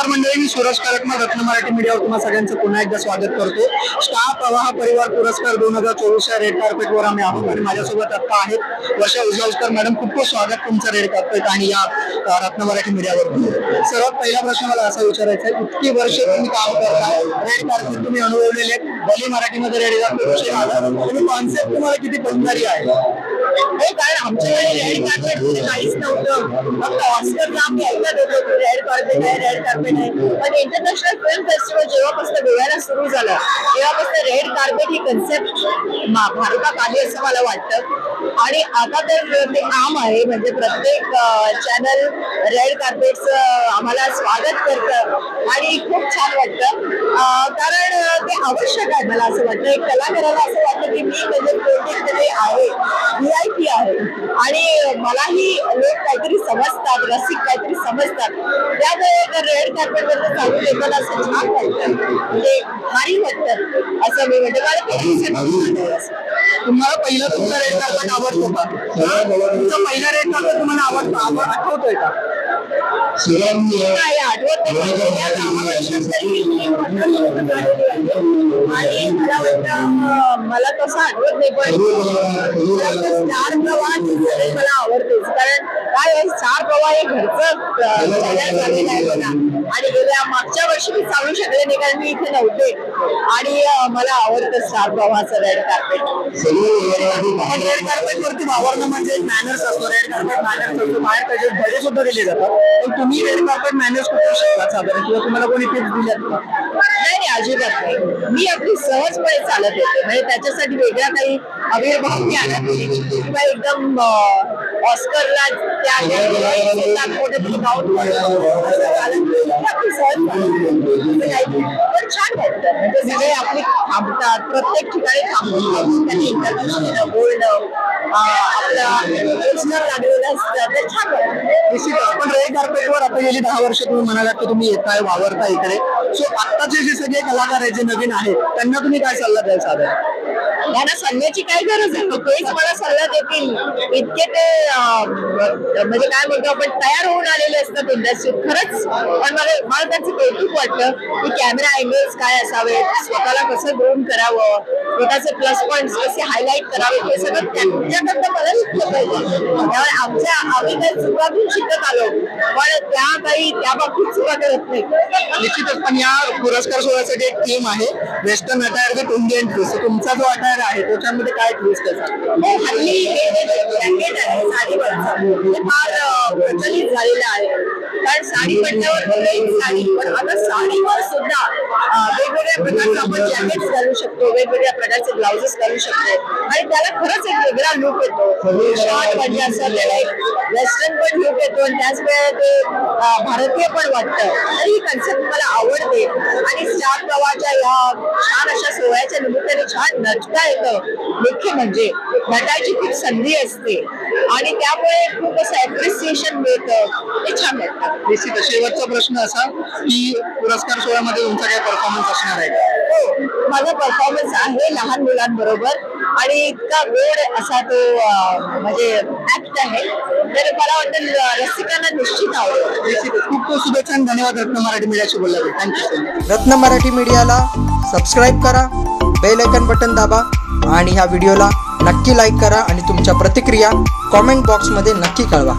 नमस्कार मंडळी मी सुरज करटकर रत्न मराठी मीडियावर तुम्हाला सगळ्यांचं पुन्हा एकदा स्वागत करतो. स्टार प्रवाह परिवार पुरस्कार दोन हजार चोवीसच्या रेड कार्पेटवर आम्ही आहोत आणि माझ्यासोबत आता आहेत वर्षा उजवळकर मॅडम खूप खूप स्वागत तुमचं रेड कार्पेट आणि या रत्न मराठी मीडियावर सर्वात पहिला प्रश्न मला असा विचारायचा आहे इतकी वर्ष तुम्ही काम करताय रेड कार्पेट तुम्ही अनुभवलेले आहेत. भले मराठीमध्ये रेड कार्पेट विषय आला तुम्ही कॉन्सेप्ट तुम्हाला किती पटणारी आहे? हो, कारण आमच्याकडे रेड कार्पेट म्हणजे काहीच नव्हतं. फक्त ऑस्करला आम्ही ऐकत होतो रेड कार्पेट आहे रेड कार्पेट आहे. पण इंटरनॅशनल फिल्म फेस्टिवल जेव्हापासून गोव्याला सुरू झालं तेव्हापासून रेड कार्पेट ही कन्सेप्ट भारतात आली असं मला वाटतं. आणि आता तर ते काम आहे म्हणजे प्रत्येक चॅनल रेड कार्पेटचं आम्हाला स्वागत करतं. आणि खूप छान वाटतं. कारण ते आवश्यक आहे मला असं वाटतं. एक कलाकाराला असं वाटतं की मी म्हणजे प्रोजेक्टमध्ये आहे. व्ही आय पी आहे. आणि मलाही लोक काहीतरी समजतात रसिक काहीतरी समजतात. त्यामुळे तर रेड कार्पेट वरती चालून येताना असं छान वाटतं. म्हणजे भारी वाटतं. असं मी म्हणते मला ते concept छान आहे असं. तुम्हाला पहिलं तुमचा रेड कार्पेट आवडतो का? तुमचं पहिलं रेड कार्पेट तुम्हाला आवडतं आव- आठवतोय का? आठवत नाही आणि मला वाटतं मला तसं आठवत नाही पण स्टार प्रवाह मला आवडतेच कारण काय स्टार प्रवाह हे घरचं आणि गेल्या मागच्या वर्षी मी चालू शकले नाही कारण मी इथे नव्हते. आणि मला आवडतं स्टार प्रवाहाचं रेड कार्पेट रेड कार्पेट वरती वावरणं म्हणजे मॅनर्स असतो. रेड कार्पेट मॅनर्स असतो. बाहेर त्याचे धडे सुद्धा दिले जातात. तुम्ही रेड कार्पेट मॅनर्स कुठे शिकलात साधारण किंवा तुम्हाला कोणी टिप्स दिल्यात का नाही नाही अजिबात नाही. मी अगदी सहजपणे चालत येते. म्हणजे त्याच्यासाठी वेगळा काही आविर्भाव मी आणत नाही. किंवा एकदम ऑस्करला त्या आपली. पण छान वाटतं म्हणजे सगळे आपले थांबतात. प्रत्येक ठिकाणी थांबतात. त्यांनी इंटरव्ह्यू बोलणं अं, निश्चितच पण रेड कार्पेटवर आता गेली दहा वर्ष तुम्ही म्हणालात की तुम्ही येताय वावरता इकडे. सो आत्ताचे जे सगळे कलाकार आहे जे नवीन आहेत त्यांना तुम्ही काय सल्ला द्याल साधारण? त्यांना सल्ल्याची काय गरज आहे? तेच मला सल्ला देतील. इतके ते म्हणजे काय म्हणतो आपण तयार होऊन आलेले असतात इंडस्ट्रीत खरंच पण मला मला त्यांचं कौतुक वाटतं की कॅमेरा अँगल्स काय असावे स्वतःला कसं ग्रोन करावं स्वतःचे प्लस पॉईंट कसे हायलाईट करावे हे सगळं त्यांच्याकडनं मला शिकलं पाहिजे. त्यामुळे आमच्या आम्ही काही चुकातून शिकत आलो पण त्या काही त्या बाबतीत चुका करत नाही. निश्चितच पण या पुरस्कार सोहळ्यासाठी एक थीम आहे western attire with Indian to तुमचा जो अटायर आहे? त्याच्यामध्ये काय ट्विस्ट आहे? हो, हल्ली हे जे जॅकेट आहे साडीवरचं ते फार प्रचलित झालेलं आहे. कारण साडी म्हटल्यावर साडी पण आता साडीवर सुद्धा वेगवेगळ्या प्रकारचं आपण जॅकेट घालू शकतो वेगवेगळ्या प्रकारचे ब्लाउजेस घालू शकतो. आणि त्याला खरंच एक वेगळा लुक येतो. शॉर्ट म्हणजे असं त्याला एक वेस्टर्न पण लुक येतो. आणि त्याच वेळेला ते भारतीय पण वाटतं. तर ही कन्सेप्ट मला आवडते. आणि स्टार प्रवाहाच्या या छान अशा सोहळ्याच्या निमित्ताने छान नटता येतं. मुख्य म्हणजे नटायची खूप संधी असते. आणि त्यामुळे खूप असं अप्रिसिएशन मिळतं. ते छान वाटतं. निश्चित शेवटचा प्रश्न असा की पुरस्कार सोहळ्यामध्ये तुमचा काय परफॉर्मन्स असणार आहे हो माझा परफॉर्मन्स आहे लहान मुलांबरोबर आणि इतका गोड असा तो म्हणजे ऍक्ट आहे. तर मला वाटतं रसिकांना निश्चित आवडेल. निश्चितच खूप खूप शुभेच्छा आणि धन्यवाद रत्न मराठी मीडियाशी बोलल्याबद्दल. थँक्यू रत्न मराठी मीडियाला सबस्क्राईब करा बेल आयकन बटन दाबा आणि ह्या व्हिडिओला नक्की लाईक करा आणि तुमच्या प्रतिक्रिया कॉमेंट बॉक्समध्ये नक्की कळवा.